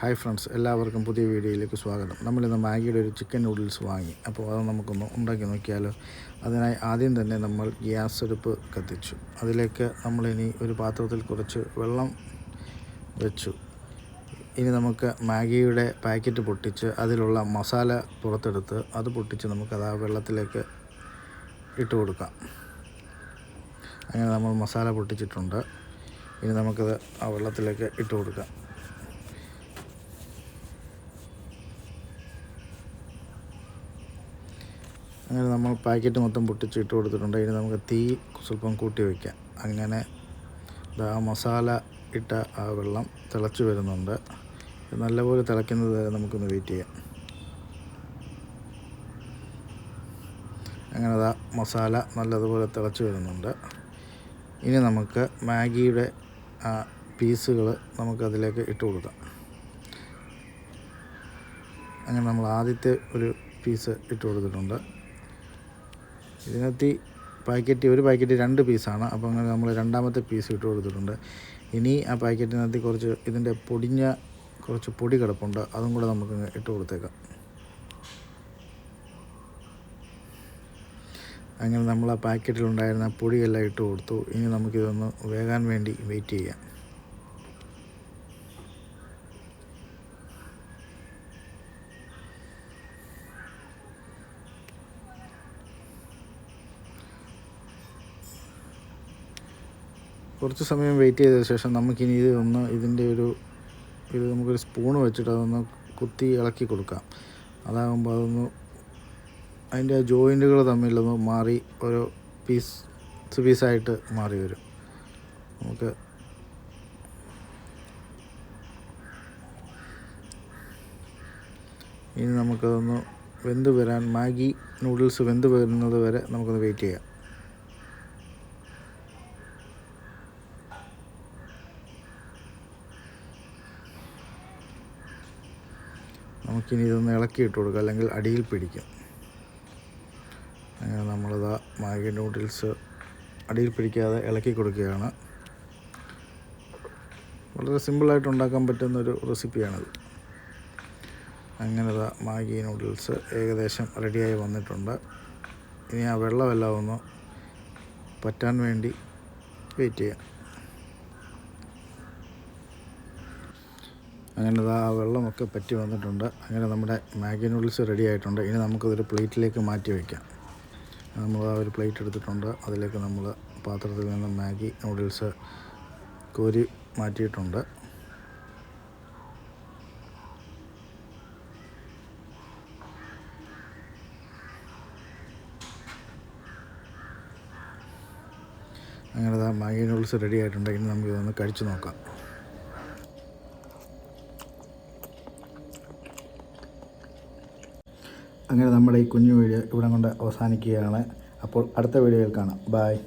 Hi friends എല്ലാവർക്കും പുതിയ വീഡിയോയിലേക്ക് സ്വാഗതം. നമ്മളിന്ന് മാഗിയുടെ ഒരു ചിക്കൻ നൂഡിൽസ് വാങ്ങി. അപ്പോൾ അത് നമുക്കൊന്ന് ഉണ്ടാക്കി നോക്കിയാലോ? അതിനായി ആദ്യം തന്നെ നമ്മൾ ഗ്യാസ് അടുപ്പ് കത്തിച്ചു. അതിലേക്ക് നമ്മളിനി ഒരു പാത്രത്തിൽ കുറച്ച് വെള്ളം വെച്ചു. ഇനി നമുക്ക് മാഗിയുടെ പാക്കറ്റ് പൊട്ടിച്ച് അതിലുള്ള മസാല പുറത്തെടുത്ത് അത് പൊട്ടിച്ച് നമുക്കത് ആ വെള്ളത്തിലേക്ക് ഇട്ട് കൊടുക്കാം. അങ്ങനെ നമ്മൾ മസാല പൊട്ടിച്ചിട്ടുണ്ട്. ഇനി നമുക്കത് ആ വെള്ളത്തിലേക്ക് ഇട്ട് കൊടുക്കാം. അങ്ങനെ നമ്മൾ പാക്കറ്റ് മൊത്തം പൊട്ടിച്ചിട്ട് കൊടുത്തിട്ടുണ്ട്. ഇനി നമുക്ക് തീ സ്വല്പം കൂട്ടി വയ്ക്കാം അങ്ങനെ ആ മസാല ഇട്ട ആ വെള്ളം തിളച്ച് വരുന്നുണ്ട്. നല്ലപോലെ തിളയ്ക്കുന്നത് വരെ നമുക്കൊന്ന് വെയിറ്റ് ചെയ്യാം. അങ്ങനെ അതാ മസാല നല്ലതുപോലെ തിളച്ച് വരുന്നുണ്ട്. ഇനി നമുക്ക് മാഗിയുടെ ആ പീസുകൾ നമുക്കതിലേക്ക് ഇട്ട് കൊടുക്കാം. അങ്ങനെ നമ്മൾ ആദ്യത്തെ ഒരു പീസ് ഇട്ട് കൊടുത്തിട്ടുണ്ട്. ഇതിനകത്ത് പാക്കറ്റ് ഒരു പാക്കറ്റ് രണ്ട് പീസാണ്. അപ്പോൾ അങ്ങനെ നമ്മൾ രണ്ടാമത്തെ പീസ് ഇട്ട് കൊടുത്തിട്ടുണ്ട്. ഇനി ആ പാക്കറ്റിനകത്ത് കുറച്ച് ഇതിന്റെ പൊടിഞ്ഞ കുറച്ച് പൊടി കിടപ്പുണ്ട്. അതും കൂടെ നമുക്ക് ഇട്ട് കൊടുത്തേക്കാം. അങ്ങനെ നമ്മൾ ആ പാക്കറ്റിലുണ്ടായിരുന്ന പൊടിയെല്ലാം ഇട്ട് കൊടുത്തു. ഇനി നമുക്കിതൊന്ന് വേകാൻ വേണ്ടി വെയിറ്റ് ചെയ്യാം. കുറച്ച് സമയം വെയിറ്റ് ചെയ്ത ശേഷം നമുക്കിനി ഇത് ഒന്ന് ഇതിന്റെ ഒരു ഇത് നമുക്കൊരു സ്പൂണ് വെച്ചിട്ട് അതൊന്ന് കുത്തി ഇളക്കി കൊടുക്കാം. അതാകുമ്പോൾ അതൊന്ന് അതിന്റെ ജോയിന്റുകൾ തമ്മിലൊന്ന് മാറി ഓരോ പീസ് പീസായിട്ട് മാറി വരും. നമുക്ക് ഇനി നമുക്കതൊന്ന് വെന്ത് വരാൻ മാഗി നൂഡിൽസ് വെന്ത് വരുന്നത് വരെ നമുക്കൊന്ന് വെയിറ്റ് ചെയ്യാം. നമുക്കിനി ഇതൊന്ന് ഇളക്കി ഇട്ട് കൊടുക്കാം. അല്ലെങ്കിൽ അടിയിൽ പിടിക്കും. അങ്ങനെ നമ്മളിതാ മാഗി നൂഡിൽസ് അടിയിൽ പിടിക്കാതെ ഇളക്കി കൊടുക്കുകയാണ്. വളരെ സിമ്പിളായിട്ട് ഉണ്ടാക്കാൻ പറ്റുന്നൊരു റെസിപ്പിയാണിത്. അങ്ങനെ മാഗി നൂഡിൽസ് ഏകദേശം റെഡിയായി വന്നിട്ടുണ്ട്. ഇനി ആ വെള്ളമെല്ലാം ഒന്ന് പറ്റാൻ വേണ്ടി വെയിറ്റ് ചെയ്യാം. അങ്ങനെ ആ വെള്ളമൊക്കെ പറ്റി വന്നിട്ടുണ്ട്. അങ്ങനെ നമ്മുടെ മാഗി നൂഡിൽസ് റെഡി ആയിട്ടുണ്ട്. ഇനി നമുക്കതൊരു പ്ലേറ്റിലേക്ക് മാറ്റി വയ്ക്കാം നമ്മൾ ആ ഒരു പ്ലേറ്റ് എടുത്തിട്ടുണ്ട്. അതിലേക്ക് നമ്മൾ പാത്രത്തിൽ നിന്ന് മാഗി നൂഡിൽസ് കോരി മാറ്റിയിട്ടുണ്ട്. അങ്ങനെ ആ മാഗി നൂഡിൽസ് റെഡി ആയിട്ടുണ്ട്. ഇനി നമുക്കിതൊന്ന് കഴിച്ചു നോക്കാം. അങ്ങനെ നമ്മുടെ ഈ കുഞ്ഞു വീഡിയോ ഇവിടെ കൊണ്ട് അവസാനിക്കുകയാണ്. അപ്പോൾ അടുത്ത വീഡിയോയിൽ കാണാം. ബായ്